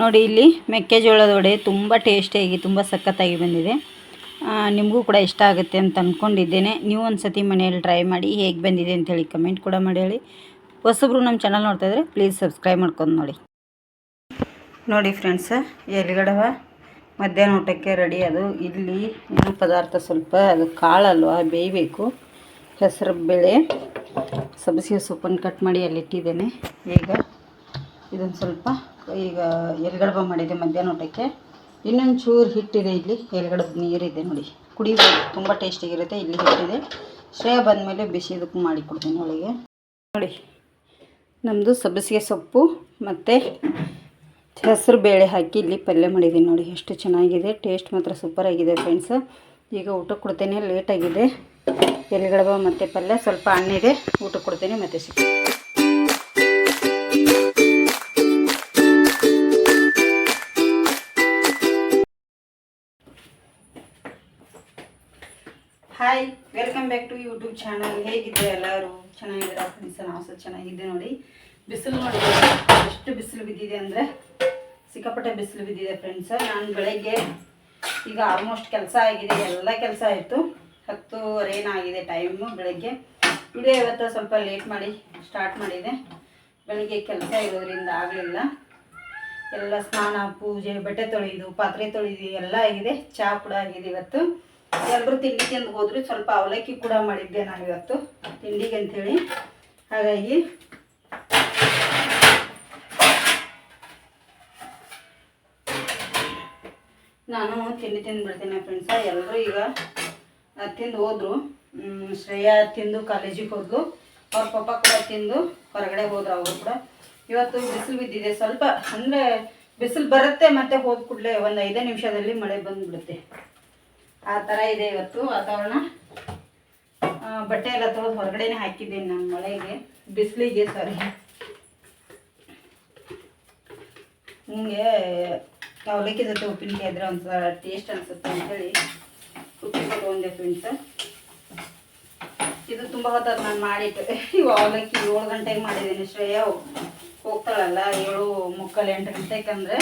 ನೋಡಿ ಇಲ್ಲಿ ಮೆಕ್ಕೆಜೋಳದ ವಡೆ ತುಂಬ ಟೇಸ್ಟಿಯಾಗಿ, ತುಂಬ ಸಖತ್ತಾಗಿ ಬಂದಿದೆ. ನಿಮಗೂ ಕೂಡ ಇಷ್ಟ ಆಗುತ್ತೆ ಅಂತ ಅಂದ್ಕೊಂಡಿದ್ದೇನೆ ನೀವು ಒಂದು ಸತಿ ಮನೆಯಲ್ಲಿ ಟ್ರೈ ಮಾಡಿ ಹೇಗೆ ಬಂದಿದೆ ಅಂತೇಳಿ ಕಮೆಂಟ್ ಕೂಡ ಮಾಡಿ ಹೇಳಿ. ಹೊಸಬ್ರು ನಮ್ಮ ಚಾನಲ್ ನೋಡ್ತಾ ಇದ್ರೆ ಪ್ಲೀಸ್ ಸಬ್ಸ್ಕ್ರೈಬ್ ಮಾಡ್ಕೊಂಡು ನೋಡಿ. ನೋಡಿ ಫ್ರೆಂಡ್ಸ ಎಲ್ಲಿಗಡವ ಮಧ್ಯಾಹ್ನ ಊಟಕ್ಕೆ ರೆಡಿ. ಅದು ಇಲ್ಲಿ ಏನು ಪದಾರ್ಥ ಸ್ವಲ್ಪ, ಅದು ಕಾಳಲ್ವಾ ಬೇಯಬೇಕು. ಹೆಸರು ಬೇಳೆ, ಸಬ್ಬಸಿಗೆ ಸೊಪ್ಪನ್ನು ಕಟ್ ಮಾಡಿ ಅಲ್ಲಿ ಇಟ್ಟಿದ್ದೇನೆ ಈಗ ಇದೊಂದು ಸ್ವಲ್ಪ ಈಗ ಎಲ್ಗಡ್ಬ ಮಾಡಿದೆ ಮಧ್ಯಾಹ್ನ ಊಟಕ್ಕೆ. ಇನ್ನೊಂದು ಚೂರು ಹಿಟ್ಟಿದೆ ಇಲ್ಲಿ ಎಲ್ಗಡಬ ನೀರಿದೆ ನೋಡಿ. ಕುಡಿಬೋದು ತುಂಬ ಟೇಸ್ಟಿಗಿರುತ್ತೆ ಇಲ್ಲಿ ಹಿಟ್ಟಿದೆ. ಶ್ರೇಯ ಬಂದಮೇಲೆ ಬಿಸಿ ಮಾಡಿ ಮಾಡಿಕೊಡ್ತೀನಿ ಅವಳಿಗೆ. ನೋಡಿ ನಮ್ಮದು ಸಬ್ಬಸಿಗೆ ಸೊಪ್ಪು ಮತ್ತು ಹೆಸರು ಬೇಳೆ ಹಾಕಿ ಇಲ್ಲಿ ಪಲ್ಯ ಮಾಡಿದ್ದೀನಿ ನೋಡಿ, ಎಷ್ಟು ಚೆನ್ನಾಗಿದೆ ಟೇಸ್ಟ್ ಮಾತ್ರ ಸೂಪರ್ ಆಗಿದೆ ಫ್ರೆಂಡ್ಸ್ ಈಗ ಊಟ ಕೊಡ್ತೇನೆ ಲೇಟಾಗಿದೆ ಎಲ್ಗಡಬ ಮತ್ತು ಪಲ್ಯ, ಸ್ವಲ್ಪ ಹಣ್ಣಿದೆ, ಊಟ ಕೊಡ್ತೇನೆ ಮತ್ತು ಸಿಗ್ತೀನಿ. Hi welcome back to YouTube channel ಹೇಗಿದ್ದೆ ಎಲ್ಲರೂ? ಚೆನ್ನಾಗಿದ್ದೀರಾ ಫ್ರೆಂಡ್ಸ್ ನಾವು ಸಹ ಚೆನ್ನಾಗಿದ್ದೆ ನೋಡಿ. ಬಿಸಿಲು ನೋಡಿ ಎಷ್ಟು ಬಿಸಿಲು ಬಿದ್ದಿದೆ ಅಂದರೆ ಸಿಕ್ಕಾಪಟ್ಟೆ ಬಿಸಿಲು ಬಿದ್ದಿದೆ ಫ್ರೆಂಡ್ಸ್ ನಾನು ಬೆಳಗ್ಗೆ ಈಗ ಆಲ್ಮೋಸ್ಟ್ ಕೆಲಸ ಆಗಿದೆ, ಎಲ್ಲ ಕೆಲಸ ಆಯಿತು. ಹತ್ತುವರೆ ಏನಾಗಿದೆ ಟೈಮು ಬೆಳಗ್ಗೆ. ವಿಡಿಯೋ ಇವತ್ತು ಸ್ವಲ್ಪ ಲೇಟ್ ಮಾಡಿ ಸ್ಟಾರ್ಟ್ ಮಾಡಿದೆ. ಬೆಳಗ್ಗೆ ಕೆಲಸ ಇರೋದ್ರಿಂದ ಆಗಲಿಲ್ಲ. ಎಲ್ಲ ಸ್ನಾನ, ಪೂಜೆ, ಬಟ್ಟೆ ತೊಳೆಯೋದು, ಪಾತ್ರೆ ತೊಳೆದು ಎಲ್ಲ ಆಗಿದೆ. ಚಹಾ ಕೂಡ ಆಗಿದೆ ಇವತ್ತು. ಎಲ್ಲರೂ ತಿಂಡಿ ತಿಂದು ಹೋದ್ರು, ಸ್ವಲ್ಪ ಅವಲಕ್ಕಿ ಕೂಡ ಮಾಡಿದ್ದೆ ನಾನು ಇವತ್ತು, ತಿಂಡಿಗೆ ಅಂಥೇಳಿ ಹಾಗಾಗಿ ನಾನು ತಿಂಡಿ ತಿಂದು ಬಿಡ್ತೀನಿ ಫ್ರೆಂಡ್ಸ ಎಲ್ಲರೂ ಈಗ ತಿಂದು ಹೋದ್ರು. ಶ್ರೇಯಾ ತಿಂದು ಕಾಲೇಜಿಗೆ ಹೋದ್ಲು ಅವ್ರ ಪಪ್ಪ ಕೂಡ ತಿಂದು ಹೊರಗಡೆ ಹೋದ್ರು, ಅವರು ಕೂಡ. ಇವತ್ತು ಬಿಸಿಲು ಬಿದ್ದಿದೆ. ಸ್ವಲ್ಪ ಅಂದರೆ ಬಿಸಿಲು ಬರುತ್ತೆ, ಮತ್ತೆ ಹೋದ ಕೂಡಲೇ ಒಂದು ಐದೇ ನಿಮಿಷದಲ್ಲಿ ಮಳೆ ಬಂದುಬಿಡುತ್ತೆ. ಆ ಥರ ಇದೆ ಇವತ್ತು ವಾತಾವರಣ. ಬಟ್ಟೆ ಎಲ್ಲ ತೊಳೆದು ಹೊರಗಡೆನೆ ಹಾಕಿದ್ದೀನಿ ನಾನು ಮಳೆಗೆ. ಬಿಸಿಲಿಗೆ ಸಾರಿ. ನಿಮಗೆ ಅವಲಕ್ಕಿ ಜೊತೆ ಉಪ್ಪಿನಕಾಯಿ ಇದ್ರೆ ಒಂಥರ ಟೇಸ್ಟ್ ಅನಿಸುತ್ತೆ ಅಂತೇಳಿ ಉಪ್ಪಿನಕಾಯಿ ತೊಗೊಂಡೆ ಫ್ರೆಂಡ್ಸ್ ಇದು ತುಂಬ ಹೊತ್ತು ನಾನು ಮಾಡಿಟ್ಟೆ ಇವು ಅವಲಕ್ಕಿ ಏಳು ಗಂಟೆಗೆ ಮಾಡಿದ್ದೀನಿ ಶ್ರೇಯ. ಹೋಗ್ತಾಳಲ್ಲ ಏಳು ಮುಕ್ಕಾಲು ಎಂಟು ಗಂಟೆಗೆ ಅಂದರೆ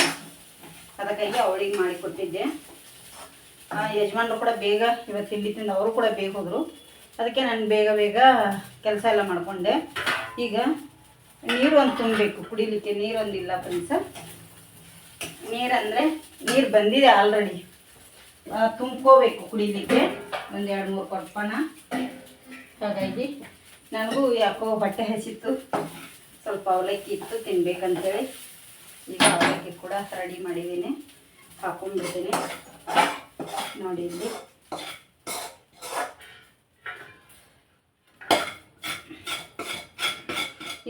ಅದಕ್ಕಾಗಿ ಅವಳಿಗೆ ಮಾಡಿಕೊಟ್ಟಿದ್ದೆ. ಯಜಮಾನ್ರು ಕೂಡ ಬೇಗ ಇವತ್ತು ತಿಂಡಿ ತಿಂದು ಅವರು ಕೂಡ ಬೇಗ ಹೋದರು. ಅದಕ್ಕೆ ನಾನು ಬೇಗ ಬೇಗ ಕೆಲಸ ಎಲ್ಲ ಮಾಡಿಕೊಂಡೆ. ಈಗ ನೀರು ಒಂದು ತುಂಬಬೇಕು, ಕುಡಿಲಿಕ್ಕೆ ನೀರೊಂದಿಲ್ಲ ಫ್ರೆಂಡ್ಸ ನೀರಂದರೆ ನೀರು ಬಂದಿದೆ ಆಲ್ರೆಡಿ ತುಂಬ್ಕೋಬೇಕು ಕುಡಿಲಿಕ್ಕೆ. ಒಂದು ಎರಡು ಮೂರು ಕೊಟ್ಪಣ ಹಾಗಾಗಿ ನನಗೂ ಯಾಕೋ ಬಟ್ಟೆ ಹಸಿತ್ತು. ಸ್ವಲ್ಪ ಅವಲಕ್ಕಿ ಇತ್ತು, ತಿನ್ಬೇಕಂತೇಳಿ. ಈಗ ಅವಲಕ್ಕಿ ಕೂಡ ರೆಡಿ ಮಾಡಿದ್ದೀನಿ. ಹಾಕೊಂಡ್ಬಿಡ್ತೀನಿ. ನೋಡಿ ಇಲ್ಲಿ.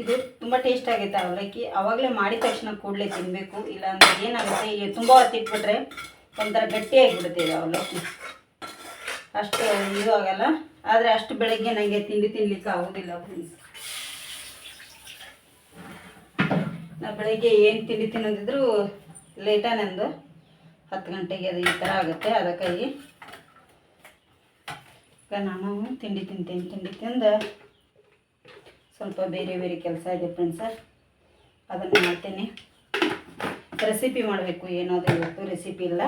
ಇದು ತುಂಬ ಟೇಸ್ಟ್ ಆಗುತ್ತೆ ಅವಲಕ್ಕಿ. ಅವಾಗಲೇ ಮಾಡಿದ ತಕ್ಷಣ ಕೂಡಲೇ ತಿನ್ನಬೇಕು ಇಲ್ಲಾಂದರೆ ಏನಾಗುತ್ತೆ? ಈಗ ತುಂಬ ಹೊತ್ತಿಟ್ಬಿಟ್ರೆ ಒಂಥರ ಗಟ್ಟಿಯಾಗಿಬಿಡುತ್ತೆ ಇದು ಅವಲಕ್ಕಿ. ಅಷ್ಟು ಇದು ಆಗಲ್ಲ. ಆದರೆ ಅಷ್ಟು ಬೆಳಗ್ಗೆ ನನಗೆ ತಿಂಡಿ ತಿನ್ನಲಿಕ್ಕೆ ಆಗೋದಿಲ್ಲ ಫ್ರೆಂಡ್ಸ್ ನಾ ಬೆಳಗ್ಗೆ ಏನು ತಿಂಡಿ ತಿನ್ನೋದಿದ್ರು ಲೇಟಾ ನಂದು. ಹತ್ತು ಗಂಟೆಗೆ ಅದು ಈ ಥರ ಆಗುತ್ತೆ, ಅದಕ್ಕಾಗಿ ಈಗ ನಾನು ತಿಂಡಿ ತಿಂತೀನಿ. ತಿಂಡಿ ತಿಂದು ಸ್ವಲ್ಪ ಬೇರೆ ಬೇರೆ ಕೆಲಸ ಇದೆ ಫ್ರೆಂಡ್ಸ ಅದನ್ನು ಮಾಡ್ತೇನೆ. ರೆಸಿಪಿ ಮಾಡಬೇಕು, ಏನಾದರೂ ಇವತ್ತು ರೆಸಿಪಿ ಇಲ್ಲ.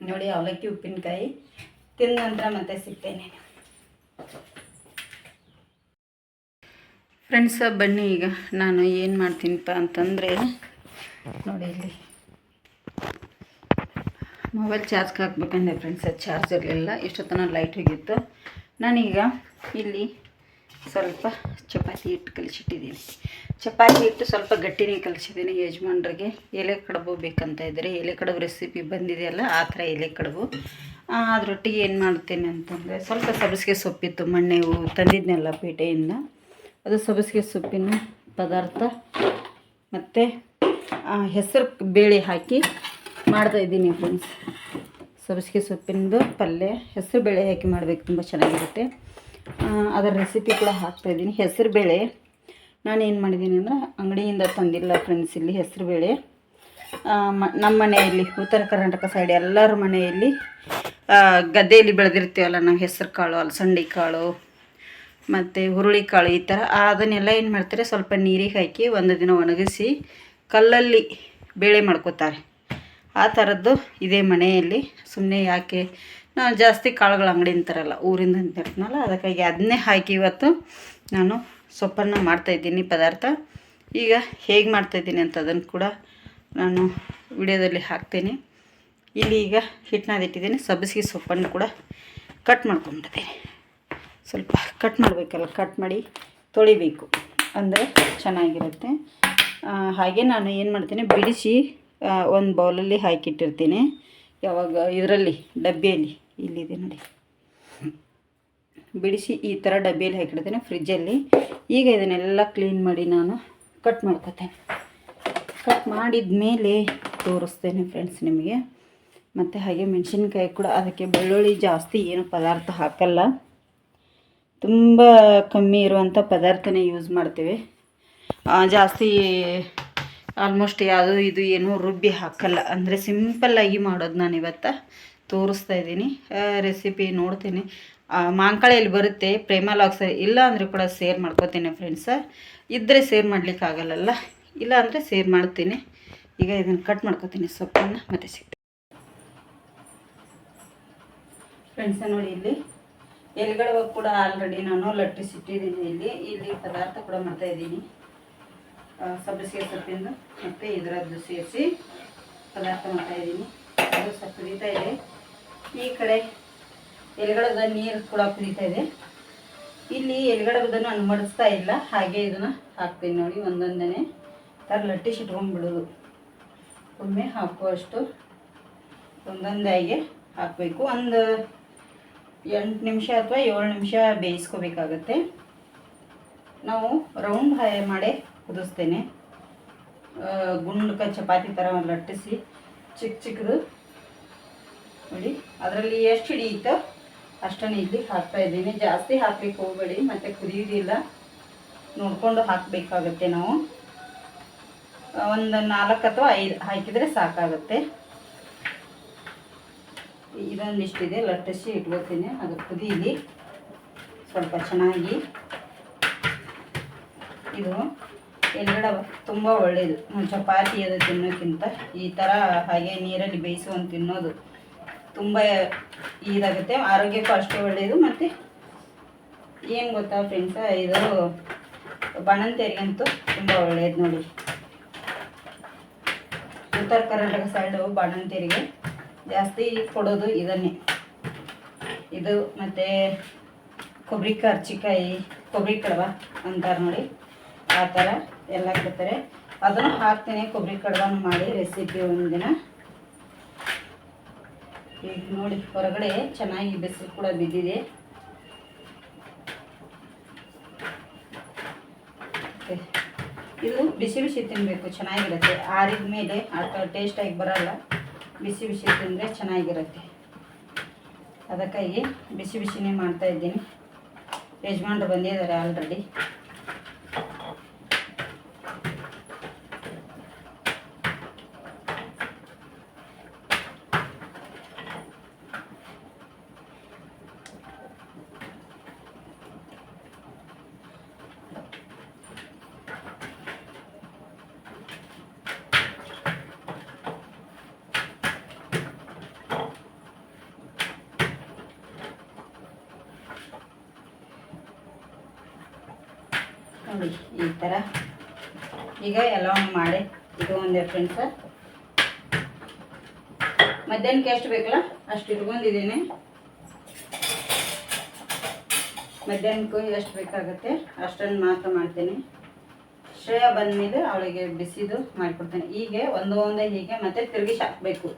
ನೋಡಿ, ಅವಲಕ್ಕಿ, ಉಪ್ಪಿನಕಾಯಿ. ತಿಂದ ನಂತರ ಮತ್ತೆ ಸಿಗ್ತೇನೆ ಫ್ರೆಂಡ್ಸ ಬನ್ನಿ ಈಗ. ನಾನು ಏನು ಮಾಡ್ತೀನಿಪ್ಪ ಅಂತಂದರೆ, ನೋಡಿ ಇಲ್ಲಿ. ಮೊಬೈಲ್ ಚಾರ್ಜ್ಗೆ ಹಾಕ್ಬೇಕಂದ್ರೆ ಫ್ರೆಂಡ್ಸ್ ಅದು ಚಾರ್ಜ್ ಇರಲಿಲ್ಲ ಎಷ್ಟೊತ್ತನ ಲೈಟ್ ಹೋಗಿತ್ತು. ನಾನೀಗ ಇಲ್ಲಿ ಸ್ವಲ್ಪ ಚಪಾತಿ ಹಿಟ್ಟು ಕಲಿಸಿಟ್ಟಿದ್ದೀನಿ. ಚಪಾತಿ ಹಿಟ್ಟು ಸ್ವಲ್ಪ ಗಟ್ಟಿನೇ ಕಲಿಸಿದ್ದೀನಿ ಯಜಮಾನ್ರಿಗೆ. ಎಲೆ ಕಡುಬು ಬೇಕಂತ ಇದ್ದರೆ ಎಲೆ ಕಡುಬು ರೆಸಿಪಿ ಬಂದಿದೆಯಲ್ಲ, ಆ ಥರ ಎಲೆ ಕಡುಬು. ಅದರೊಟ್ಟಿಗೆ ಏನು ಮಾಡ್ತೀನಿ ಅಂತಂದರೆ ಸ್ವಲ್ಪ ಸಬ್ಸಿಗೆ ಸೊಪ್ಪಿತ್ತು ಮೊನ್ನೆ ತಂದಿದ್ನಲ್ಲ ಪೇಟೆಯಿಂದ. ಅದು ಸಬ್ಸಿಗೆ ಸೊಪ್ಪಿನ ಪದಾರ್ಥ ಮತ್ತು ಹೆಸರು ಬೇಳೆ ಹಾಕಿ ಮಾಡ್ತಾಯಿದ್ದೀನಿ ಫ್ರೆಂಡ್ಸ್ ಸಬ್ಸಿಗೆ ಸೊಪ್ಪಿನದು ಪಲ್ಯ, ಹೆಸರು ಬೇಳೆ ಹಾಕಿ ಮಾಡಬೇಕು, ತುಂಬ ಚೆನ್ನಾಗಿರುತ್ತೆ. ಅದರ ರೆಸಿಪಿ ಕೂಡ ಹಾಕ್ತಾಯಿದ್ದೀನಿ ಹೆಸರು ಬೇಳೆ, ನಾನು ಏನು ಮಾಡಿದ್ದೀನಿ ಅಂದ್ರೆ ಅಂಗಡಿಯಿಂದ ತಂದಿಲ್ಲ ಫ್ರೆಂಡ್ಸ್ ಇಲ್ಲಿ ಹೆಸರು ಬೇಳೆ. ನಮ್ಮ ಮನೆಯಲ್ಲಿ ಉತ್ತರ ಕರ್ನಾಟಕ ಸೈಡ್ ಎಲ್ಲರ ಮನೆಯಲ್ಲಿ ಗದ್ದೆಯಲ್ಲಿ ಬೆಳೆದಿರ್ತೀವಲ್ಲ, ನಾವು ಹೆಸರು ಕಾಳು, ಅಲಸಂಡಿ ಕಾಳು, ಮತ್ತು ಹುರುಳಿಕಾಳು ಈ ಥರ ಅದನ್ನೆಲ್ಲ ಏನು ಮಾಡ್ತಾರೆ, ಸ್ವಲ್ಪ ನೀರಿಗೆ ಹಾಕಿ ಒಂದು ದಿನ ಒಣಗಿಸಿ, ಕಲ್ಲಲ್ಲಿ ಬೇಳೆ ಮಾಡ್ಕೋತಾರೆ. ಆ ಥರದ್ದು ಇದೇ ಮನೆಯಲ್ಲಿ. ಸುಮ್ಮನೆ ಯಾಕೆ, ನಾನು ಜಾಸ್ತಿ ಕಾಳುಗಳ ಅಂಗಡಿನ ತರಲ್ಲ ಊರಿಂದ ಅಂತಾರಲ್ಲ ಅದಕ್ಕಾಗಿ ಅದನ್ನೇ ಹಾಕಿ ಇವತ್ತು ನಾನು ಸೊಪ್ಪನ್ನು ಮಾಡ್ತಾಯಿದ್ದೀನಿ ಪದಾರ್ಥ. ಈಗ ಹೇಗೆ ಮಾಡ್ತಾಯಿದ್ದೀನಿ ಅಂತ ಅದನ್ನು ಕೂಡ ನಾನು ವಿಡಿಯೋದಲ್ಲಿ ಹಾಕ್ತೇನೆ. ಇಲ್ಲಿ ಈಗ ಹಿಟ್ಟನ್ನದಿಟ್ಟಿದ್ದೀನಿ ಸಬ್ಬಸಿಗೆ ಸೊಪ್ಪನ್ನು ಕೂಡ ಕಟ್ ಮಾಡ್ಕೊಂಡ್ಬಿಡ್ತೀನಿ ಸ್ವಲ್ಪ ಕಟ್ ಮಾಡಬೇಕಲ್ಲ ಕಟ್ ಮಾಡಿ ತೊಳಿಬೇಕು, ಅಂದರೆ ಚೆನ್ನಾಗಿರುತ್ತೆ. ಹಾಗೆ ನಾನು ಏನು ಮಾಡ್ತೀನಿ, ಬಿಡಿಸಿ ಒಂದು ಬೌಲಲ್ಲಿ ಹಾಕಿಟ್ಟಿರ್ತೀನಿ. ಯಾವಾಗ ಇದರಲ್ಲಿ, ಡಬ್ಬಿಯಲ್ಲಿ. ಇಲ್ಲಿದೆ ನೋಡಿ. ಬಿಡಿಸಿ ಈ ಥರ ಡಬ್ಬಿಯಲ್ಲಿ ಹಾಕಿಡ್ತೇನೆ, ಫ್ರಿಜ್ಜಲ್ಲಿ. ಈಗ ಇದನ್ನೆಲ್ಲ ಕ್ಲೀನ್ ಮಾಡಿ ನಾನು ಕಟ್ ಮಾಡ್ಕೊತೇನೆ. ಕಟ್ ಮಾಡಿದ ಮೇಲೆ ತೋರಿಸ್ತೇನೆ ಫ್ರೆಂಡ್ಸ್ ನಿಮಗೆ. ಮತ್ತು ಹಾಗೆ ಮೆಣಸಿನ್ಕಾಯಿ ಕೂಡ ಅದಕ್ಕೆ ಬೆಳ್ಳುಳ್ಳಿ ಜಾಸ್ತಿ ಏನು ಪದಾರ್ಥ ಹಾಕಲ್ಲ. ತುಂಬ ಕಮ್ಮಿ ಇರುವಂಥ ಪದಾರ್ಥನೇ ಯೂಸ್ ಮಾಡ್ತೇವೆ. ಜಾಸ್ತಿ ಆಲ್ಮೋಸ್ಟ್ ಯಾವುದು ಇದು ಏನು ರುಬ್ಬಿ ಹಾಕಲ್ಲ. ಅಂದರೆ ಸಿಂಪಲ್ಲಾಗಿ ಮಾಡೋದು ನಾನು ಇವತ್ತು ತೋರಿಸ್ತಾ ಇದ್ದೀನಿ. ರೆಸಿಪಿ ನೋಡ್ತೀನಿ. ಮಾಂಕಾಳೆಯಲ್ಲಿ ಬರುತ್ತೆ ಪ್ರೇಮ ಲಾಗ್ಸ್ ಇಲ್ಲ ಅಂದರೆ ಕೂಡ ಸೇರ್ ಮಾಡ್ಕೋತೀನಿ ಫ್ರೆಂಡ್ಸ ಇದ್ದರೆ ಸೇರ್ ಆಗಲ್ಲ ಇಲ್ಲ ಅಂದರೆ ಸೇರ್ ಮಾಡ್ತೀನಿ. ಈಗ ಇದನ್ನು ಕಟ್ ಮಾಡ್ಕೋತೀನಿ ಸೊಪ್ಪನ್ನು ಮತ್ತೆ ಸಿಗ್ತೀನಿ ಫ್ರೆಂಡ್ಸ ನೋಡಿ ಇಲ್ಲಿ. ಎಲೆಗಳ ಕೂಡ ಆಲ್ರೆಡಿ ನಾನು ಲಟ್ಟಿಸಿಟ್ಟಿದ್ದೀನಿ ಇಲ್ಲಿ. ಇಲ್ಲಿ ಪದಾರ್ಥ ಕೂಡ ಮಾಡ್ತಾ ಇದ್ದೀನಿ. ಸಬ್ಬಸಿಗೆ ಸೊಪ್ಪಿಂದು ಮತ್ತು ಇದರದ್ದು ಸೇರಿಸಿ ಪದಾರ್ಥ ಮಾಡ್ತಾ ಇದ್ದೀನಿ. ಅದು ಸ್ವಲ್ಪ ಕುದೀತಾ ಇದೆ. ಈ ಕಡೆ ಎಲೆಗಡದ ನೀರು ಕೂಡ ಕುದೀತಾ ಇದೆ. ಇಲ್ಲಿ ಎಲೆಗಡಬದ ನಾನು ಮಡಿಸ್ತಾ ಇಲ್ಲ. ಹಾಗೆ ಇದನ್ನು ಹಾಕ್ತೀನಿ ನೋಡಿ ಒಂದೊಂದನೇ ಥರ ಲಟ್ಟಿಸಿ ಇಟ್ಕೊಂಡ್ಬಿಡೋದು ಒಮ್ಮೆ ಹಾಕುವಷ್ಟು ಒಂದೊಂದಾಗಿ ಹಾಕಬೇಕು. ಒಂದು ಎಂಟು ನಿಮಿಷ ಅಥವಾ ಏಳು ನಿಮಿಷ ಬೇಯಿಸ್ಕೋಬೇಕಾಗತ್ತೆ. ನಾವು ರೌಂಡ್ ಹಾಯ ಮಾಡೇ ಕುದಿಸ್ತೇನೆ. ಗುಂಡ್ಕ ಚಪಾತಿ ಥರ ಲಟ್ಟಿಸಿ ಚಿಕ್ಕ ಚಿಕ್ಕದು ನೋಡಿ. ಅದರಲ್ಲಿ ಎಷ್ಟು ಹಿಡಿಯುತ್ತೋ ಅಷ್ಟನ್ನು ಇಲ್ಲಿ ಹಾಕ್ತಾ ಇದ್ದೀನಿ. ಜಾಸ್ತಿ ಹಾಕ್ಲಿಕ್ಕೆ ಹೋಗಬೇಡಿ, ಮತ್ತು ಕುದಿಯೋದಿಲ್ಲ. ನೋಡಿಕೊಂಡು ಹಾಕಬೇಕಾಗತ್ತೆ ನಾವು. ಒಂದು ನಾಲ್ಕು ಅಥವಾ ಐದು ಹಾಕಿದರೆ ಸಾಕಾಗುತ್ತೆ. ಇದೊಂದಿಷ್ಟಿದೆ ಲಟ್ಟಿಸಿ ಇಟ್ಕೋತೀನಿ ಅದು ಕುದೀಲಿ. ಸ್ವಲ್ಪ ಚೆನ್ನಾಗಿ. ಇದು ಎಲ್ಗಡ ತುಂಬ ಒಳ್ಳೆಯದು ಚಪಾತಿ ಅದು ತಿನ್ನೋಕ್ಕಿಂತ ಈ ಥರ ಹಾಗೆ ನೀರಲ್ಲಿ ಬೇಯಿಸುವಂತ ತಿನ್ನೋದು ತುಂಬ ಇದಾಗುತ್ತೆ. ಆರೋಗ್ಯಕ್ಕೂ ಅಷ್ಟೇ ಒಳ್ಳೆಯದು ಮತ್ತು ಏನು ಗೊತ್ತಾ ಫ್ರೆಂಡ್ಸ ಇದು ಬಾಣಂತಿಯರಿಗಂತೂ ತುಂಬ ಒಳ್ಳೆಯದು ನೋಡಿ. ಉತ್ತರ ಕರ್ನಾಟಕ ಸೈಡು ಬಾಣಂತಿಯರಿಗೆ ಜಾಸ್ತಿ ಕೊಡೋದು ಇದನ್ನೇ. ಇದು ಮತ್ತು ಕೊಬ್ಬರಿ ಕರ್ಚಿಕಾಯಿ ಕೊಬ್ಬರಿ ಕಡವ ಅಂತಾರೆ ನೋಡಿ. ಆ ಥರ ಎಲ್ಲ ಕೊಡ್ತಾರೆ. ಅದನ್ನು ಹಾಕ್ತೀನಿ, ಕೊಬ್ಬರಿ ಕಡವನ ಮಾಡಿ ರೆಸಿಪಿ ಒಂದಿನ. ಈಗ ನೋಡಿ, ಹೊರಗಡೆ ಚೆನ್ನಾಗಿ ಬಿಸಿಲು ಕೂಡ ಬಿದ್ದಿದೆ. ಇದು ಬಿಸಿ ಬಿಸಿ ತಿನ್ನಬೇಕು ಚೆನ್ನಾಗಿರುತ್ತೆ. ಆರಿದ ಮೇಲೆ ಆ ಥರ ಟೇಸ್ಟಾಗಿ ಬರಲ್ಲ. ಬಿಸಿ ಬಿಸಿ ತಿಂದರೆ ಚೆನ್ನಾಗಿರುತ್ತೆ. ಅದಕ್ಕಾಗಿ ಬಿಸಿ ಬಿಸಿನೇ ಮಾಡ್ತಾ ಇದ್ದೀನಿ. ಯಜಮಾನ್ರು ಬಂದಿದ್ದಾರೆ ಆಲ್ರೆಡಿ ನೋಡಿ ಈ ಥರ ಈಗ ಎಲ್ಲವನ್ನು ಮಾಡಿ. ಇದು ಒಂದೇ ಫ್ರೆಂಡ್ಸ ಮಧ್ಯಾಹ್ನಕ್ಕೆ ಎಷ್ಟು ಬೇಕಲ್ಲ? ಅಷ್ಟು ಇಟ್ಕೊಂಡಿದ್ದೀನಿ. ಮಧ್ಯಾಹ್ನಕ್ಕೂ ಎಷ್ಟು ಬೇಕಾಗುತ್ತೆ? ಅಷ್ಟನ್ನು ಮಾತ್ರ ಮಾಡ್ತೀನಿ. ಶ್ರೇಯ ಬಂದಮೇಲೆ ಅವಳಿಗೆ ಬಿಸಿದು ಮಾಡಿಕೊಡ್ತೇನೆ. ಹೀಗೆ ಒಂದು ಒಂದೇ ಹೀಗೆ ಮತ್ತೆ ತಿರುಗಿಸಿ ಹಾಕಬೇಕು.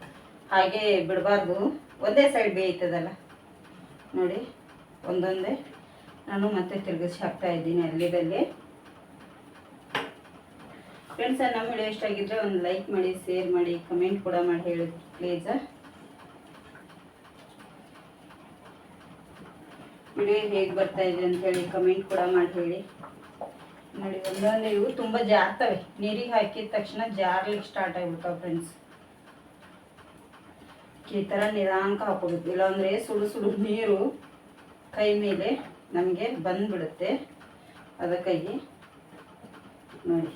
ಹಾಗೆ ಬಿಡಬಾರ್ದು. ಒಂದೇ ಸೈಡ್ ಬೇಯ್ತದಲ್ಲ? ನೋಡಿ, ಒಂದೊಂದೇ. ನಾನು ಮತ್ತೆ ತಿರುಗಿಸಿ ಹಾಕ್ತಾ ಇದ್ದೀನಿ ಅಲ್ಲಿದಲ್ಲಿ ಫ್ರೆಂಡ್ಸ್ ನಮ್ಮ ವಿಡಿಯೋ ಇಷ್ಟ ಆಗಿದ್ರೆ ಒಂದು ಲೈಕ್ ಮಾಡಿ ಶೇರ್ ಮಾಡಿ ಕಮೆಂಟ್ ಕೂಡ ಮಾಡಿ ಹೇಳಿ ಪ್ಲೀಸ್ ವಿಡಿಯೋ ಹೇಗೆ ಬರ್ತಾ ಇದೆ ಅಂತ ಹೇಳಿ ಕಮೆಂಟ್ ಕೂಡ ಮಾಡಿ ಹೇಳಿ. ನೋಡಿ, ಒಂದೊಂದು ಇವು ತುಂಬ ಜಾರ್ತವೆ ನೀರಿಗೆ ಹಾಕಿದ ತಕ್ಷಣ ಜಾರ್ಲಿಕ್ಕೆ ಸ್ಟಾರ್ಟ್ ಆಗಿಬಿಡ್ತಾವೆ ಫ್ರೆಂಡ್ಸ್ ಈ ಥರ ನಿಧಾನಕ್ಕೆ ಹಾಕೋಬೇಕು ಇಲ್ಲಾಂದರೆ ಸುಡು ಸುಡು ನೀರು ಕೈ ಮೇಲೆ ನಮಗೆ ಬಂದ್ಬಿಡುತ್ತೆ. ಅದಕ್ಕಾಗಿ ನೋಡಿ.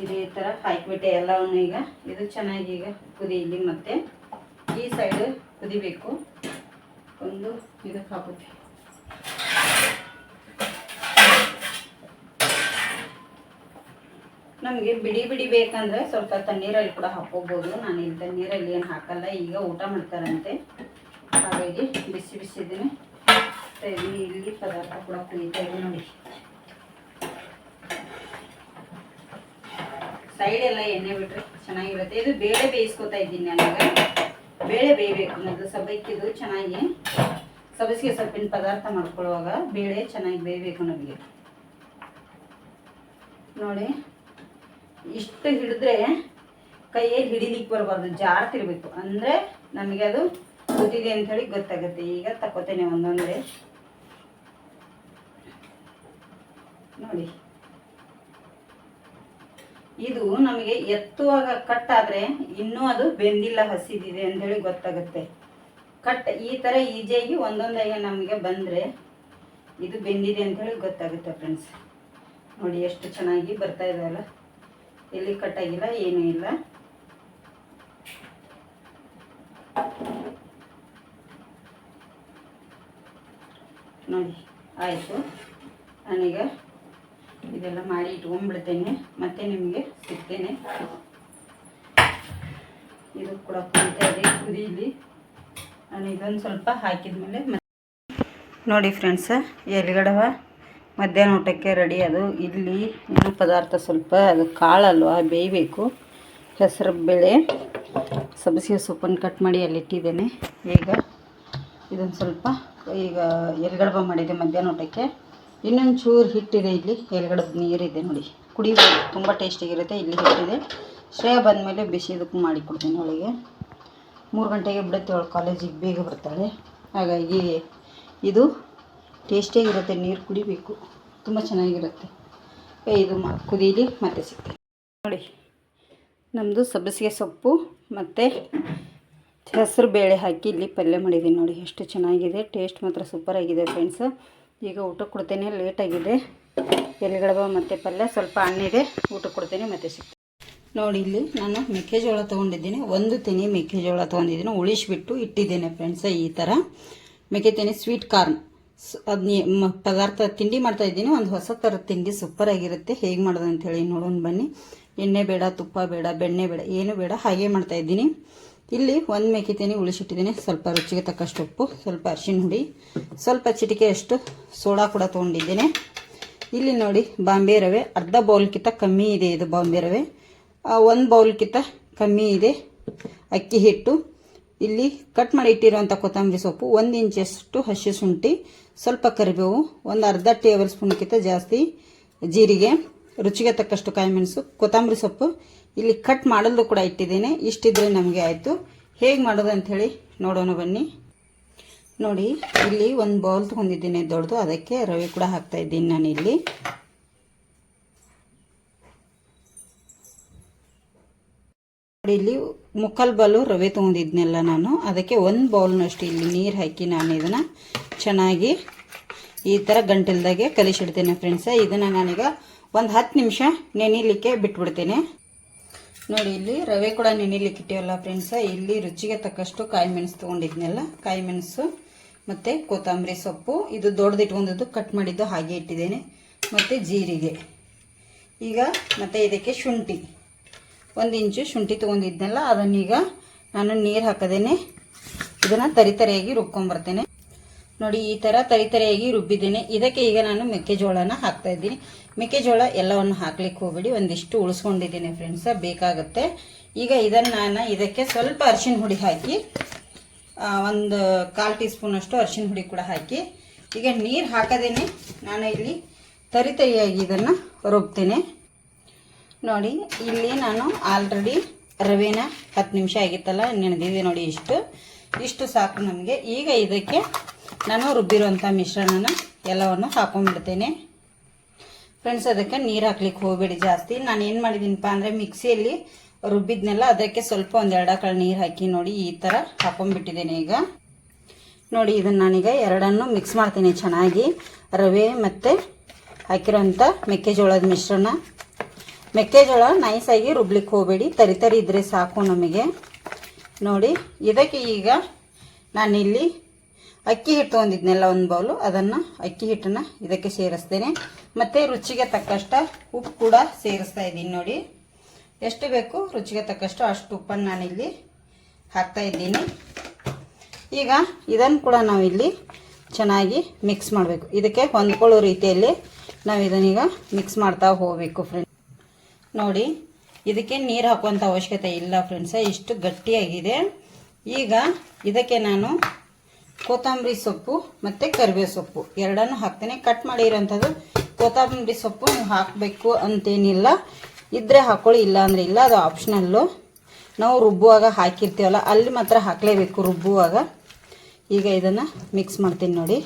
ಇದೇ ಥರ ಹಾಕಿಬಿಟ್ಟೆ ಎಲ್ಲವನ್ನು ಈಗ. ಇದು ಚೆನ್ನಾಗಿ ಈಗ ಕುದಿಯಲಿ ಮತ್ತೆ ಈ ಸೈಡ್ ಕುದಿಬೇಕು. ಒಂದು ಇದಕ್ಕೆ ಹಾಕುತ್ತೆ. ನಮಗೆ ಬಿಡಿ ಬಿಡಿ ಬೇಕಂದ್ರೆ ಸ್ವಲ್ಪ ತಣ್ಣೀರಲ್ಲಿ ಕೂಡ ಹಾಕೋಬೋದು ನಾನು ಇಲ್ಲಿ ತಣ್ಣೀರಲ್ಲಿ ಏನು ಹಾಕಲ್ಲ, ಈಗ ಊಟ ಮಾಡ್ತಾರಂತೆ. ಹಾಗಾಗಿ ಬಿಸಿ ಬಿಸಿದ್ದೀನಿ ಇಲ್ಲಿ ಇಲ್ಲಿ ಪದಾರ್ಥ ಕೂಡ ಕುದೀತಾ ಇದೆ ನೋಡಿ. ಸೈಡ್ ಎಲ್ಲ ಎಣ್ಣೆ ಬಿಟ್ರೆ ಚೆನ್ನಾಗಿರುತ್ತೆ. ಇದು ಬೇಳೆ ಬೇಯಿಸ್ಕೊತಾ ಇದ್ದೀನಿ ನನಗೆ ಬೇಳೆ ಬೇಯಬೇಕು. ಮೊದಲು ಸಬ್ಬಕ್ಕಿದು ಚೆನ್ನಾಗಿ ಸಬ್ಬಸಿಗೆ ಸೊಪ್ಪಿನ ಪದಾರ್ಥ ಮಾಡ್ಕೊಳ್ಳುವಾಗ ಬೇಳೆ ಚೆನ್ನಾಗಿ ಬೇಯಬೇಕು ನಮಗೆ. ನೋಡಿ, ಇಷ್ಟು ಹಿಡಿದ್ರೆ ಕೈಯಲ್ಲಿ ಹಿಡಿಲಿಕ್ಕೆ ಬರಬಾರ್ದು. ಜಾರ್ತಿರ್ಬೇಕು. ಅಂದರೆ ನಮಗೆ ಅದು ಗೊತ್ತಿದೆ ಅಂಥೇಳಿ ಗೊತ್ತಾಗುತ್ತೆ. ಈಗ ತಕ್ಕೋತೇನೆ ಒಂದೊಂದೇ. ನೋಡಿ. ಇದು ನಮಗೆ ಎತ್ತುವಾಗ ಕಟ್ ಆದ್ರೆ ಇನ್ನೂ ಅದು ಬೆಂದಿಲ್ಲ, ಹಸಿದಿದೆ ಅಂಥೇಳಿ ಗೊತ್ತಾಗುತ್ತೆ. ಕಟ್ ಈ ಥರ ಈಜಿಯಾಗಿ ಒಂದೊಂದಾಗಿ ನಮಗೆ ಬಂದರೆ ಇದು ಬೆಂದಿದೆ ಅಂಥೇಳಿ ಗೊತ್ತಾಗುತ್ತೆ ಫ್ರೆಂಡ್ಸ್ ನೋಡಿ ಎಷ್ಟು ಚೆನ್ನಾಗಿ ಬರ್ತಾ ಇದಾವಲ್ಲ ಎಲ್ಲಿ ಕಟ್ಟಾಗಿಲ್ಲ ಏನೂ ಇಲ್ಲ. ನೋಡಿ, ಆಯಿತು. ನಾನೀಗ ಇದೆಲ್ಲ ಮಾಡಿ ಇಟ್ಕೊಂಡ್ಬಿಡ್ತೇನೆ. ಮತ್ತೆ ನಿಮಗೆ ಸಿಗ್ತೇನೆ. ಇದು ಕೂಡ ಕುದೀತಾ ಇದೆ ನಾನು ಇದೊಂದು ಸ್ವಲ್ಪ ಹಾಕಿದ್ಮೇಲೆ ನೋಡಿ ಫ್ರೆಂಡ್ಸ ಎಲ್ಗಡವ ಮಧ್ಯಾಹ್ನ ಊಟಕ್ಕೆ ರೆಡಿ. ಅದು ಇಲ್ಲಿ ಇನ್ನು ಪದಾರ್ಥ ಸ್ವಲ್ಪ, ಅದು ಕಾಳಲ್ವಾ, ಬೇಯಬೇಕು. ಹೆಸರು ಬೇಳೆ ಸಬ್ಸಿಗೆ ಸೊಪ್ಪನ್ನು ಕಟ್ ಮಾಡಿ ಅಲ್ಲಿ ಇಟ್ಟಿದ್ದೇನೆ. ಈಗ ಇದೊಂದು ಸ್ವಲ್ಪ, ಈಗ ಎಲ್ಗಡಬ ಮಾಡಿದೆ ಮಧ್ಯಾಹ್ನ ಊಟಕ್ಕೆ. ಇನ್ನೊಂದು ಚೂರು ಹಿಟ್ಟಿದೆ ಇಲ್ಲಿ. ಎಲ್ಗಡೆ ನೀರಿದೆ ನೋಡಿ. ಕುಡಿಬೋದು ತುಂಬ ಟೇಸ್ಟಿಗಿರುತ್ತೆ ಇಲ್ಲಿ ಹಿಟ್ಟಿದೆ. ಶ್ರೇಯ ಬಂದಮೇಲೆ ಬಿಸಿ ಇದಕ್ಕೆ ಮಾಡಿಕೊಡ್ತೀನಿ ಅವಳಿಗೆ. ಮೂರು ಗಂಟೆಗೆ ಬಿಡುತ್ತೆ ಅವಳು ಕಾಲೇಜಿಗೆ ಬೇಗ ಬರ್ತಾಳೆ. ಹಾಗಾಗಿ ಇದು ಟೇಸ್ಟಿಯಾಗಿರುತ್ತೆ ನೀರು ಕುಡಿಬೇಕು. ತುಂಬ ಚೆನ್ನಾಗಿರುತ್ತೆ. ಇದು ಮಾ, ಕುದೀಲಿ ಮತ್ತೆ ಸಿಗ್ತೀನಿ. ನೋಡಿ. ನಮ್ಮದು ಸಬ್ಬಸಿಗೆ ಸೊಪ್ಪು ಮತ್ತು ಹೆಸರು ಬೇಳೆ ಹಾಕಿ ಇಲ್ಲಿ ಪಲ್ಯ ಮಾಡಿದ್ದೀನಿ ನೋಡಿ. ಎಷ್ಟು ಚೆನ್ನಾಗಿದೆ. ಟೇಸ್ಟ್ ಮಾತ್ರ ಸೂಪರಾಗಿದೆ ಫ್ರೆಂಡ್ಸ್ ಈಗ ಊಟ ಕೊಡ್ತೇನೆ ಲೇಟಾಗಿದೆ ಎಲೆಗಡಬ ಮತ್ತು ಪಲ್ಯ, ಸ್ವಲ್ಪ ಹಣ್ಣಿದೆ ಊಟ ಕೊಡ್ತೇನೆ ಮತ್ತೆ ಸಿಗ್ತೀನಿ. ನೋಡಿ ಇಲ್ಲಿ ನಾನು ಮೆಕ್ಕೆಜೋಳ ತೊಗೊಂಡಿದ್ದೀನಿ. ಒಂದು ತೆನಿ ಮೆಕ್ಕೆಜೋಳ ತೊಗೊಂಡಿದ್ದೀನಿ. ಉಳಿಸ್ಬಿಟ್ಟು ಇಟ್ಟಿದ್ದೇನೆ ಫ್ರೆಂಡ್ಸ ಈ ಥರ ಮೆಕ್ಕೆತೆನೆ ಸ್ವೀಟ್ ಕಾರ್ನ್ ಅದನ್ನ ಪದಾರ್ಥ ತಿಂಡಿ ಮಾಡ್ತಾ ಇದ್ದೀನಿ. ಒಂದು ಹೊಸ ಥರದ ತಿಂಡಿ ಸೂಪರ್ ಆಗಿರುತ್ತೆ. ಹೇಗೆ ಮಾಡೋದು ಅಂತೇಳಿ ನೋಡೋಣ ಬನ್ನಿ. ಎಣ್ಣೆ ಬೇಡ, ತುಪ್ಪ ಬೇಡ, ಬೆಣ್ಣೆ ಬೇಡ, ಏನು ಬೇಡ, ಹಾಗೆ ಮಾಡ್ತಾ ಇದ್ದೀನಿ. ಇಲ್ಲಿ ಒಂದು ಮೆಕ್ಕೆತೆನೆ ಉಳಿಸಿಟ್ಟಿದ್ದೀನಿ. ಸ್ವಲ್ಪ ರುಚಿಗೆ ತಕ್ಕಷ್ಟು ಉಪ್ಪು, ಸ್ವಲ್ಪ ಅರಿಶಿನ ಹುಡಿ ಸ್ವಲ್ಪ ಚಿಟಿಕೆಯಷ್ಟು ಸೋಡಾ ಕೂಡ ತೊಗೊಂಡಿದ್ದೇನೆ. ಇಲ್ಲಿ ನೋಡಿ, ಬಾಂಬೆ ರವೆ. ಅರ್ಧ ಬೌಲ್ಕಿಂತ ಕಮ್ಮಿ ಇದೆ ಇದು ಬಾಂಬೆ ರವೆ. ಒಂದು ಬೌಲ್ಕಿಂತ ಕಮ್ಮಿ ಇದೆ ಅಕ್ಕಿ ಹಿಟ್ಟು. ಇಲ್ಲಿ ಕಟ್ ಮಾಡಿ ಇಟ್ಟಿರುವಂಥ ಕೊತ್ತಂಬರಿ ಸೊಪ್ಪು, ಒಂದು ಇಂಚಷ್ಟು ಹಸಿ ಶುಂಠಿ, ಸ್ವಲ್ಪ ಕರಿಬೇವು, ಒಂದು ಅರ್ಧ ಟೇಬಲ್ ಸ್ಪೂನ್ಕಿಂತ ಜಾಸ್ತಿ ಜೀರಿಗೆ, ರುಚಿಗೆ ತಕ್ಕಷ್ಟು ಕಾಯಿಮೆಣಸು ಕೊತ್ತಂಬರಿ ಸೊಪ್ಪು ಇಲ್ಲಿ ಕಟ್ ಮಾಡಲು ಕೂಡ ಇಟ್ಟಿದ್ದೇನೆ. ಇಷ್ಟಿದ್ರೆ ನಮಗೆ ಆಯಿತು. ಹೇಗೆ ಮಾಡೋದು ಅಂಥೇಳಿ ನೋಡೋಣ ಬನ್ನಿ. ನೋಡಿ, ಇಲ್ಲಿ ಒಂದು ಬೌಲ್ ತೊಗೊಂಡಿದ್ದೀನಿ ದೊಡ್ಡದು. ಅದಕ್ಕೆ ರವೆ ಕೂಡ ಹಾಕ್ತಾ ಇದ್ದೀನಿ ನಾನು ಇಲ್ಲಿ. ನೋಡಿ, ಇಲ್ಲಿ ಮುಕ್ಕಾಲು ಬೌಲು ರವೆ ತೊಗೊಂಡಿದ್ನೆಲ್ಲ ನಾನು. ಅದಕ್ಕೆ ಒಂದು ಬೌಲ್ನಷ್ಟು ಇಲ್ಲಿ ನೀರು ಹಾಕಿ ನಾನು ಇದನ್ನು ಚೆನ್ನಾಗಿ ಈ ಥರ ಗಂಟಲ್ದಾಗೆ ಕಲಿಸಿಡ್ತೇನೆ ಫ್ರೆಂಡ್ಸ ಇದನ್ನು ನಾನೀಗ ಒಂದು ಹತ್ತು ನಿಮಿಷ ನೆನಿಲಿಕ್ಕೆ ಬಿಟ್ಬಿಡ್ತೇನೆ. ನೋಡಿ, ಇಲ್ಲಿ ರವೆ ಕೂಡ ನೆನಿಲಿಕ್ಕೆ ಇಟ್ಟಿವಲ್ಲ ಫ್ರೆಂಡ್ಸ ಇಲ್ಲಿ ರುಚಿಗೆ ತಕ್ಕಷ್ಟು ಕಾಯಿ ಮೆಣಸು ತೊಗೊಂಡಿದ್ನೆಲ್ಲ, ಕಾಯಿ ಮೆಣಸು ಮತ್ತು ಕೊತ್ತಂಬರಿ ಸೊಪ್ಪು. ಇದು ದೊಡ್ಡದು ಇಟ್ಕೊಂಡಿದ್ದು ಕಟ್ ಮಾಡಿದ್ದು ಹಾಗೆ ಇಟ್ಟಿದ್ದೇನೆ. ಮತ್ತು ಜೀರಿಗೆ. ಈಗ ಮತ್ತು ಇದಕ್ಕೆ ಶುಂಠಿ. ಒಂದು ಇಂಚು ಶುಂಠಿ ತೊಗೊಂಡಿದ್ನಲ್ಲ, ಅದನ್ನೀಗ ನಾನು ನೀರು ಹಾಕದೇನೆ. ಇದನ್ನು ತರಿತರಿಯಾಗಿ ರುಬ್ಕೊಂಬರ್ತೇನೆ ನೋಡಿ, ಈ ಥರ ತರಿತರಿಯಾಗಿ ರುಬ್ಬಿದ್ದೀನಿ. ಇದಕ್ಕೆ ಈಗ ನಾನು ಮೆಕ್ಕೆಜೋಳನ ಹಾಕ್ತಾ ಇದ್ದೀನಿ. ಮೆಕ್ಕೆಜೋಳ ಎಲ್ಲವನ್ನು ಹಾಕ್ಲಿಕ್ಕೆ ಹೋಗ್ಬೇಡಿ. ಒಂದಿಷ್ಟು ಉಳಿಸ್ಕೊಂಡಿದ್ದೀನಿ ಫ್ರೆಂಡ್ಸ ಬೇಕಾಗುತ್ತೆ. ಈಗ ಇದನ್ನು ನಾನು ಇದಕ್ಕೆ ಸ್ವಲ್ಪ ಅರಿಶಿನ ಹುಡಿ ಹಾಕಿ ಒಂದು ಕಾಲು ಟೀ ಸ್ಪೂನಷ್ಟು ಅರಿಶಿನ ಹುಡಿ ಕೂಡ ಹಾಕಿ, ಈಗ ನೀರು ಹಾಕದೇನೆ ನಾನು ಇಲ್ಲಿ ತರಿತರಿಯಾಗಿ ಇದನ್ನು ರುಬ್ತೇನೆ. ನೋಡಿ, ಇಲ್ಲಿ ನಾನು ಆಲ್ರೆಡಿ ರವೆನ ಹತ್ತು ನಿಮಿಷ ಆಗಿತ್ತಲ್ಲ ನೆನೆದಿದೆ ನೋಡಿ ಇಷ್ಟು. ಇಷ್ಟು ಸಾಕು ನಮಗೆ. ಈಗ ಇದಕ್ಕೆ ನಾನು ರುಬ್ಬಿರುವಂಥ ಮಿಶ್ರಣನ ಎಲ್ಲವನ್ನು ಹಾಕೊಂಡ್ಬಿಡ್ತೇನೆ. ಫ್ರೆಂಡ್ಸ್, ಅದಕ್ಕೆ ನೀರು ಹಾಕ್ಲಿಕ್ಕೆ ಹೋಗಬೇಡಿ ಜಾಸ್ತಿ. ನಾನು ಏನು ಮಾಡಿದ್ದೀನಪ್ಪ ಅಂದರೆ ಮಿಕ್ಸಿಯಲ್ಲಿ ರುಬ್ಬಿದ್ನೆಲ್ಲ, ಅದಕ್ಕೆ ಸ್ವಲ್ಪ ಒಂದು ಎರಡು ಕಳೆ ನೀರು ಹಾಕಿ ನೋಡಿ ಈ ಥರ ಹಾಕೊಂಡ್ಬಿಟ್ಟಿದ್ದೇನೆ ಈಗ. ನೋಡಿ ಇದನ್ನು ನಾನೀಗ ಎರಡನ್ನು ಮಿಕ್ಸ್ ಮಾಡ್ತೀನಿ ಚೆನ್ನಾಗಿ. ರವೆ ಮತ್ತು ಹಾಕಿರೋಂಥ ಮೆಕ್ಕೆಜೋಳದ ಮಿಶ್ರಣ. ಮೆಕ್ಕೆಜೋಳ ನೈಸಾಗಿ ರುಬ್ಲಿಕ್ಕೆ ಹೋಗಬೇಡಿ. ತರಿ ತರಿ ಇದ್ರೆ ಸಾಕು ನಮಗೆ. ನೋಡಿ, ಇದಕ್ಕೆ ಈಗ ನಾನಿಲ್ಲಿ ಅಕ್ಕಿ ಹಿಟ್ಟು ಒಂದಿದ್ನೆಲ್ಲ, ಒಂದು ಬೌಲು. ಅದನ್ನು ಅಕ್ಕಿ ಹಿಟ್ಟನ್ನು ಇದಕ್ಕೆ ಸೇರಿಸ್ತೇನೆ. ಮತ್ತು ರುಚಿಗೆ ತಕ್ಕಷ್ಟು ಉಪ್ಪು ಕೂಡ ಸೇರಿಸ್ತಾ ಇದ್ದೀನಿ ನೋಡಿ. ಎಷ್ಟು ಬೇಕು ರುಚಿಗೆ ತಕ್ಕಷ್ಟು ಅಷ್ಟು ಉಪ್ಪನ್ನು ನಾನಿಲ್ಲಿ ಹಾಕ್ತಾ ಇದ್ದೀನಿ. ಈಗ ಇದನ್ನು ಕೂಡ ನಾವಿಲ್ಲಿ ಚೆನ್ನಾಗಿ ಮಿಕ್ಸ್ ಮಾಡಬೇಕು. ಇದಕ್ಕೆ ಹೊಂದ್ಕೊಳ್ಳೋ ರೀತಿಯಲ್ಲಿ ನಾವು ಇದನ್ನೀಗ ಮಿಕ್ಸ್ ಮಾಡ್ತಾ ಹೋಗಬೇಕು ಫ್ರೆಂಡ್ ನೋಡಿ, ಇದಕ್ಕೆ ನೀರು ಹಾಕುವಂಥ ಅವಶ್ಯಕತೆ ಇಲ್ಲ ಫ್ರೆಂಡ್ಸ ಇಷ್ಟು ಗಟ್ಟಿಯಾಗಿದೆ. ಈಗ ಇದಕ್ಕೆ ನಾನು ಕೊತ್ತಂಬರಿ ಸೊಪ್ಪು ಮತ್ತು ಕರಿಬೇವು ಸೊಪ್ಪು. ಎರಡನ್ನು ಹಾಕ್ತೇನೆ ಕಟ್ ಮಾಡಿರೋಂಥದ್ದು. ಕೊತ್ತಂಬರಿ ಸೊಪ್ಪು ನೀವು ಹಾಕಬೇಕು ಅಂತೇನಿಲ್ಲ. ಇದ್ದರೆ ಹಾಕ್ಕೊಳ್ಳಿ ಇಲ್ಲ ಅಂದರೆ ಇಲ್ಲ, ಅದು ಆಪ್ಷನಲ್ಲು ನಾವು ರುಬ್ಬುವಾಗ ಹಾಕಿರ್ತೀವಲ್ಲ, ಅಲ್ಲಿ ಮಾತ್ರ ಹಾಕಲೇಬೇಕು ರುಬ್ಬುವಾಗ. ಈಗ ಇದನ್ನು ಮಿಕ್ಸ್ ಮಾಡ್ತೀನಿ ನೋಡಿ.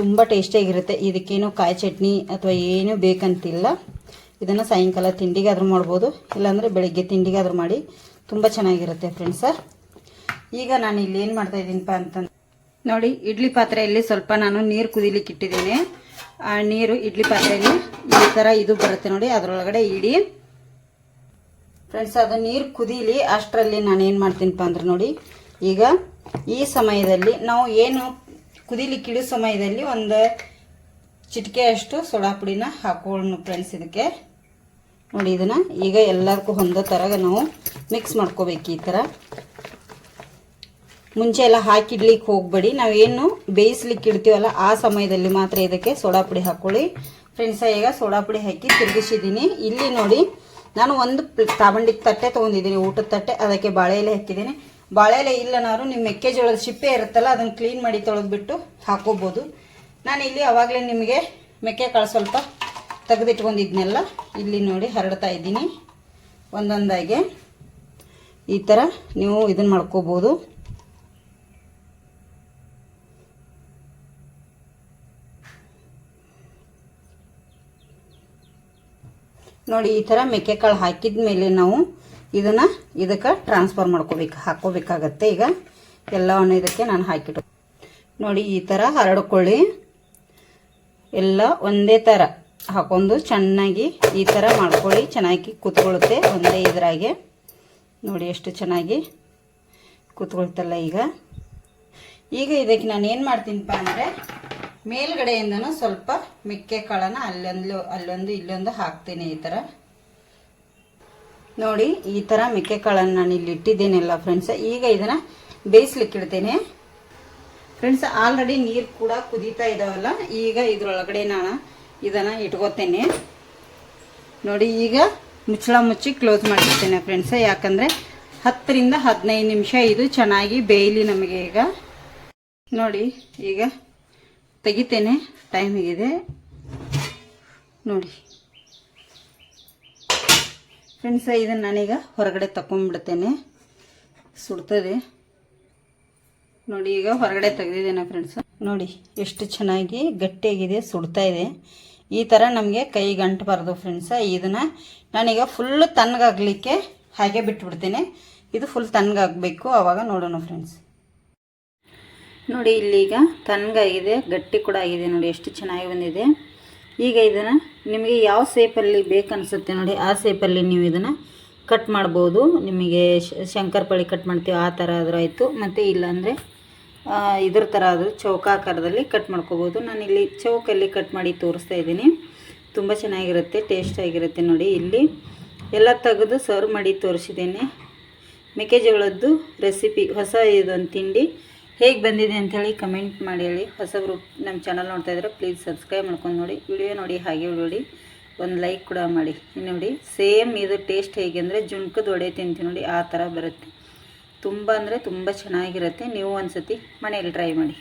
ತುಂಬ ಟೇಸ್ಟಿಯಾಗಿರುತ್ತೆ ಇದಕ್ಕೇನು ಕಾಯಿ ಚಟ್ನಿ ಅಥವಾ ಏನೂ ಬೇಕಂತಿಲ್ಲ. ಇದನ್ನು ಸಾಯಂಕಾಲ ತಿಂಡಿಗಾದ್ರೂ ಮಾಡ್ಬೋದು. ಇಲ್ಲಾಂದರೆ ಬೆಳಗ್ಗೆ ತಿಂಡಿಗಾದ್ರೂ ಮಾಡಿ. ತುಂಬ ಚೆನ್ನಾಗಿರುತ್ತೆ ಫ್ರೆಂಡ್ಸ ಈಗ ನಾನು ಇಲ್ಲಿ ಏನು ಮಾಡ್ತಾ ಇದ್ದೀನಪ್ಪ ಅಂತಂದು ನೋಡಿ, ಇಡ್ಲಿ ಪಾತ್ರೆಯಲ್ಲಿ ಸ್ವಲ್ಪ ನಾನು ನೀರು ಕುದಿಲಿಕ್ಕೆ ಇಟ್ಟಿದ್ದೀನಿ. ಆ ನೀರು ಇಡ್ಲಿ ಪಾತ್ರೆಯಲ್ಲಿ ಈ ಥರ ಇದು ಬರುತ್ತೆ ನೋಡಿ, ಅದರೊಳಗಡೆ ಇಡಿ. ಫ್ರೆಂಡ್ಸ್ ಅದು ನೀರು ಕುದೀಲಿ ಅಷ್ಟರಲ್ಲಿ ನಾನು ಏನು ಮಾಡ್ತೀನಪ್ಪ ಅಂದ್ರೆ ನೋಡಿ, ಈಗ ಈ ಸಮಯದಲ್ಲಿ ನಾವು ಏನು ಕುದಿಲಿಕ್ಕೆ ಇಡೋ ಸಮಯದಲ್ಲಿ ಒಂದು ಚಿಟಿಕೆಯಷ್ಟು ಸೋಡಾ ಪುಡಿನ ಹಾಕೊಳ್ಳೋಣ ಫ್ರೆಂಡ್ಸ್ ಇದಕ್ಕೆ. ನೋಡಿ, ಇದನ್ನು ಈಗ ಎಲ್ಲದಕ್ಕೂ ಹೊಂದೋ ಥರ ನಾವು ಮಿಕ್ಸ್ ಮಾಡ್ಕೋಬೇಕು ಈ ಥರ ಮುಂಚೆ ಎಲ್ಲ ಹಾಕಿಡ್ಲಿಕ್ಕೆ ಹೋಗಬೇಡಿ. ನಾವೇನು ಬೇಯಿಸ್ಲಿಕ್ಕೆ ಇಡ್ತೀವಲ್ಲ ಆ ಸಮಯದಲ್ಲಿ ಮಾತ್ರ ಇದಕ್ಕೆ ಸೋಡಾ ಪುಡಿ ಹಾಕ್ಕೊಳ್ಳಿ ಫ್ರೆಂಡ್ಸ, ಈಗ ಸೋಡಾ ಪುಡಿ ಹಾಕಿ ತಿರುಗಿಸಿದ್ದೀನಿ. ಇಲ್ಲಿ ನೋಡಿ, ನಾನು ಒಂದು ತಾಬಂಡಿ ತಟ್ಟೆ ತೊಗೊಂಡಿದ್ದೀನಿ, ಊಟದ ತಟ್ಟೆ. ಅದಕ್ಕೆ ಬಾಳೆ ಎಲೆ ಹಾಕಿದ್ದೀನಿ ಬಾಳೆ ಎಲೆ ನಿಮ್ಮ ಮೆಕ್ಕೆಜೋಳದ ಸಿಪ್ಪೆ ಇರುತ್ತಲ್ಲ, ಅದನ್ನು ಕ್ಲೀನ್ ಮಾಡಿ ತೊಳೆದ್ಬಿಟ್ಟು ಹಾಕೋಬೋದು. ನಾನು ಇಲ್ಲಿ ಅವಾಗಲೇ ನಿಮಗೆ ಮೆಕ್ಕೆಕಾಳು ಸ್ವಲ್ಪ ತೆಗೆದಿಟ್ಕೊಂಡಿದ್ನೆಲ್ಲ, ಇಲ್ಲಿ ನೋಡಿ ಹರಡ್ತಾ ಇದ್ದೀನಿ. ಒಂದೊಂದಾಗೆ ಈ ಥರ ನೀವು ಇದನ್ನು ಮಾಡ್ಕೋಬೋದು. ನೋಡಿ, ಈ ಥರ ಮೆಕ್ಕೆಕಾಳು ಹಾಕಿದ ಮೇಲೆ ನಾವು ಇದನ್ನು ಇದಕ್ಕೆ ಟ್ರಾನ್ಸ್ಫರ್ ಮಾಡ್ಕೋಬೇಕು ಹಾಕೋಬೇಕಾಗತ್ತೆ. ಈಗ ಎಲ್ಲವನ್ನು ಇದಕ್ಕೆ ನಾನು ಹಾಕಿಟ್ಟು ನೋಡಿ, ಈ ಥರ ಹರಡ್ಕೊಳ್ಳಿ ಎಲ್ಲ ಒಂದೇ ಥರ ಹಾಕೊಂಡು ಚೆನ್ನಾಗಿ ಈ ಥರ ಮಾಡ್ಕೊಳ್ಳಿ. ಚೆನ್ನಾಗಿ ಕೂತ್ಕೊಳ್ಳುತ್ತೆ ಒಂದೇ ಇದರಾಗೆ. ನೋಡಿ, ಎಷ್ಟು ಚೆನ್ನಾಗಿ ಕೂತ್ಕೊಳ್ತಲ್ಲ ಈಗ. ಈಗ ಇದಕ್ಕೆ ನಾನು ಏನು ಮಾಡ್ತೀನಪ್ಪ ಅಂದರೆ ಮೇಲ್ಗಡೆಯಿಂದನೂ ಸ್ವಲ್ಪ ಮೆಕ್ಕೆ ಕಾಳನ್ನು ಅಲ್ಲೊಂದು ಅಲ್ಲೊಂದು, ಇಲ್ಲೊಂದು ಹಾಕ್ತೀನಿ ಈ ಥರ ನೋಡಿ, ಈ ಥರ ಮೆಕ್ಕೆ ಕಾಳನ್ನು ನಾನು ಇಲ್ಲಿ ಇಟ್ಟಿದ್ದೇನೆಲ್ಲ ಫ್ರೆಂಡ್ಸ್ ಈಗ ಇದನ್ನು ಬೇಯಿಸ್ಲಿಕ್ಕೆ ಇಡ್ತೇನೆ. ಫ್ರೆಂಡ್ಸ್ ಆಲ್ರೆಡಿ ನೀರು ಕೂಡ ಕುದೀತಾ ಇದಾವಲ್ಲ, ಈಗ ಇದರೊಳಗಡೆ ನಾನು ಇದನ್ನು ಇಟ್ಕೋತೇನೆ. ನೋಡಿ, ಈಗ ಮುಚ್ಚಳ ಮುಚ್ಚಿ ಕ್ಲೋಸ್ ಮಾಡಿರ್ತೇನೆ ಫ್ರೆಂಡ್ಸ್ ಯಾಕಂದರೆ ಹತ್ತರಿಂದ ಹದಿನೈದು ನಿಮಿಷ ಇದು ಚೆನ್ನಾಗಿ ಬೇಯಲಿ ನಮಗೆ ಈಗ. ನೋಡಿ, ಈಗ ತೆಗಿತೇನೆ ಟೈಮ್ ಇದೆ. ನೋಡಿ. ಫ್ರೆಂಡ್ಸ ಇದನ್ನು ನಾನೀಗ ಹೊರಗಡೆ ತಗೊಂಡ್ಬಿಡ್ತೇನೆ ಸುಡ್ತದೆ. ನೋಡಿ, ಈಗ ಹೊರಗಡೆ ತೆಗೆದಿದ್ದೇನೆ ಫ್ರೆಂಡ್ಸ್ ನೋಡಿ, ಎಷ್ಟು ಚೆನ್ನಾಗಿ ಗಟ್ಟಿಯಾಗಿದೆ, ಸುಡ್ತಾ ಇದೆ. ಈ ಥರ ನಮಗೆ ಕೈ ಗಂಟಬಾರ್ದು ಫ್ರೆಂಡ್ಸ ಇದನ್ನು ನಾನೀಗ ಫುಲ್ಲು ತಣ್ಣಗಾಗಲಿಕ್ಕೆ ಹಾಗೆ ಬಿಟ್ಬಿಡ್ತೇನೆ. ಇದು ಫುಲ್ ತಣ್ಣಗಾಗಬೇಕು. ಆವಾಗ ನೋಡೋಣ ಫ್ರೆಂಡ್ಸ್ ನೋಡಿ ಇಲ್ಲೀಗ ತಣ್ಣಗಾಗಿದೆ ಗಟ್ಟಿ ಕೂಡ ಆಗಿದೆ ನೋಡಿ, ಎಷ್ಟು ಚೆನ್ನಾಗಿ ಬಂದಿದೆ. ಈಗ ಇದನ್ನು ನಿಮಗೆ ಯಾವ ಸೇಪಲ್ಲಿ ಬೇಕನ್ನಿಸುತ್ತೆ ನೋಡಿ, ಆ ಸೇಪಲ್ಲಿ ನೀವು ಇದನ್ನು ಕಟ್ ಮಾಡ್ಬೋದು. ನಿಮಗೆ ಶಂಕರ್ಪಳ್ಳಿ ಕಟ್ ಮಾಡ್ತೀವಿ, ಆ ಥರ ಆದರೂ ಆಯಿತು. ಮತ್ತು ಇಲ್ಲಾಂದರೆ ಇದ್ರ ಥರ ಆದರೂ ಚೌಕಾಕಾರದಲ್ಲಿ ಕಟ್ ಮಾಡ್ಕೋಬೋದು. ನಾನಿಲ್ಲಿ ಚೌಕಲ್ಲಿ ಕಟ್ ಮಾಡಿ ತೋರಿಸ್ತಾ ಇದ್ದೀನಿ. ತುಂಬ ಚೆನ್ನಾಗಿರುತ್ತೆ ಟೇಸ್ಟ್ ಆಗಿರುತ್ತೆ ನೋಡಿ ಇಲ್ಲಿ. ಎಲ್ಲ ತೆಗೆದು ಸರ್ವ್ ಮಾಡಿ ತೋರಿಸಿದ್ದೇನೆ. ಮೆಕ್ಕೆಜೋಳದ್ದು ರೆಸಿಪಿ ಹೊಸ ಇದೊಂದು ತಿಂಡಿ. ಹೇಗೆ ಬಂದಿದೆ ಅಂಥೇಳಿ ಕಮೆಂಟ್ ಮಾಡಿ ಹೇಳಿ. ಹೊಸ ಗ್ರೂಪ್ ನಮ್ಮ ಚಾನಲ್ ನೋಡ್ತಾ ಇದ್ರೆ ಪ್ಲೀಸ್ ಸಬ್ಸ್ಕ್ರೈಬ್ ಮಾಡ್ಕೊಂಡು ನೋಡಿ. ವಿಡಿಯೋ ನೋಡಿ, ಹಾಗೆ ನೋಡಿ. ಒಂದು ಲೈಕ್ ಕೂಡ ಮಾಡಿ. ನೋಡಿ ಸೇಮ್ ಇದು ಟೇಸ್ಟ್ ಹೇಗೆ ಅಂದರೆ ಜುಣ್ಕದ ಒಡೆ ತಿಂತೀವಿ ನೋಡಿ, ಆ ಥರ ಬರುತ್ತೆ. ತುಂಬ ಅಂದರೆ ತುಂಬ ಚೆನ್ನಾಗಿರುತ್ತೆ. ನೀವು ಒಂದು ಸತಿ ಮನೇಲಿ ಟ್ರೈ ಮಾಡಿ.